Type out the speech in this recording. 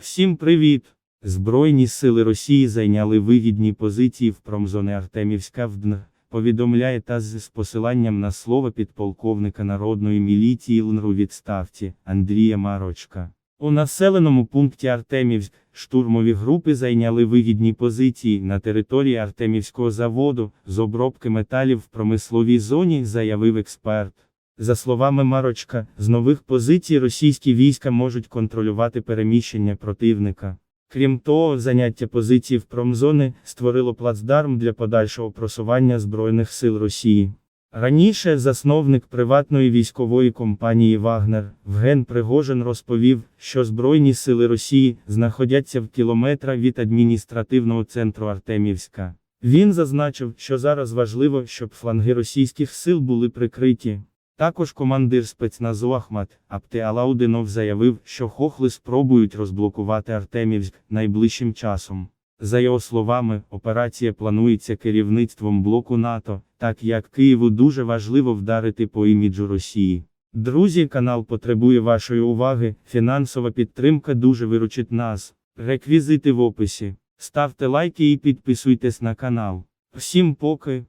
Всім привіт! Збройні сили Росії зайняли вигідні позиції в промзони Артемівська в ДНР, повідомляє ТАСС з посиланням на слово підполковника народної міліції ЛНР у відставці Андрія Марочка. У населеному пункті Артемівськ штурмові групи зайняли вигідні позиції на території Артемівського заводу з обробки металів в промисловій зоні, заявив експерт. За словами Марочка, з нових позицій російські війська можуть контролювати переміщення противника. Крім того, заняття позицій в промзони створило плацдарм для подальшого просування Збройних сил Росії. Раніше засновник приватної військової компанії Вагнер Вген Пригожин розповів, що Збройні сили Росії знаходяться в кілометра від адміністративного центру Артемівська. Він зазначив, що зараз важливо, щоб фланги російських сил були прикриті. Також командир спецназу Ахмат Аптеалаудинов заявив, що хохли спробують розблокувати Артемівськ найближчим часом. За його словами, операція планується керівництвом блоку НАТО, так як Києву дуже важливо вдарити по іміджу Росії. Друзі, канал потребує вашої уваги, фінансова підтримка дуже виручить нас. Реквізити в описі. Ставте лайки і підписуйтесь на канал. Всім поки.